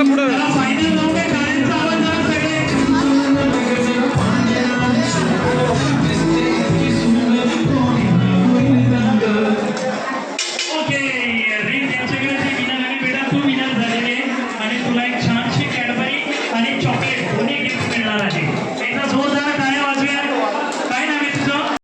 ఎల్లప్పుడూ Okay, ring and security winner and better two winners are there. And if you like